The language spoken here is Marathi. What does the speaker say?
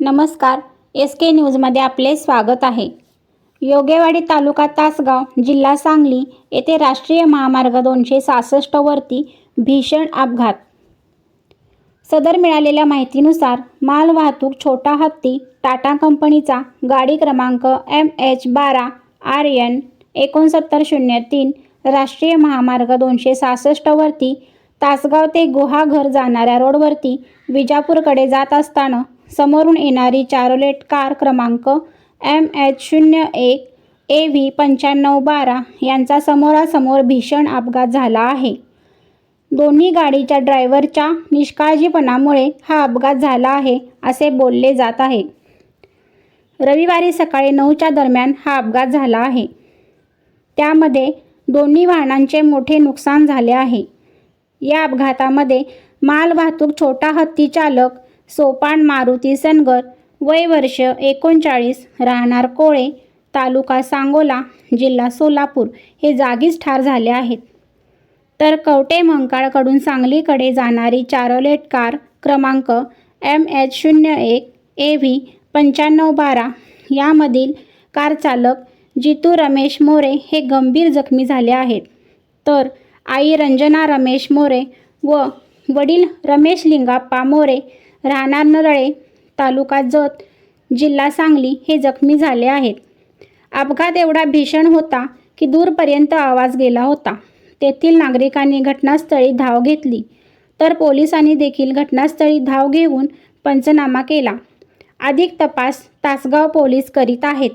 नमस्कार. एस के न्यूजमध्ये आपले स्वागत आहे. योगेवाडी तालुका तासगाव जिल्हा सांगली येथे राष्ट्रीय महामार्ग दोनशे सहासष्टवरती भीषण अपघात. सदर मिळालेल्या माहितीनुसार मालवाहतूक छोटा हत्ती टाटा कंपनीचा गाडी क्रमांक एम एच बारा आर एन एकोणसत्तर शून्य तीन राष्ट्रीय महामार्ग दोनशे सहासष्टवरती तासगाव ते गुहाघर जाणाऱ्या रोडवरती विजापूरकडे जात असताना समोरून येणारी चारोलेट कार क्रमांक एम एच शून्य एक ए व्ही पंच्याण्णव बारा यांचा समोरासमोर भीषण अपघात झाला आहे. दोन्ही गाडीच्या ड्रायव्हरच्या निष्काळजीपणामुळे हा अपघात झाला आहे असे बोलले जात आहे. रविवारी सकाळी नऊच्या दरम्यान हा अपघात झाला आहे. त्यामध्ये दोन्ही वाहनांचे मोठे नुकसान झाले आहे. या अपघातामध्ये मालवाहतूक छोटा हत्ती चालक सोपान मारुती सनगर वय वर्ष एकोणचाळीस राहणार कोळे तालुका सांगोला जिल्हा सोलापूर हे जागीच ठार झाले आहेत. तर कवटे मंकाळकडून सांगलीकडे जाणारी चारोलेट कार क्रमांक एम एच शून्य एक ए व्ही पंच्याण्णव बारा यामधील कार चालक जितू रमेश मोरे हे गंभीर जखमी झाले आहेत. तर आई रंजना रमेश मोरे व वडील रमेश लिंगाप्पा मोरे राहणार नरळे तालुका जत जिल्हा सांगली हे जखमी झाले आहेत. अपघात एवढा भीषण होता की दूरपर्यंत आवाज गेला होता. तेथील नागरिकांनी घटनास्थळी धाव घेतली. तर पोलिसांनी देखील घटनास्थळी धाव घेऊन पंचनामा केला. अधिक तपास तासगाव पोलीस करीत आहेत.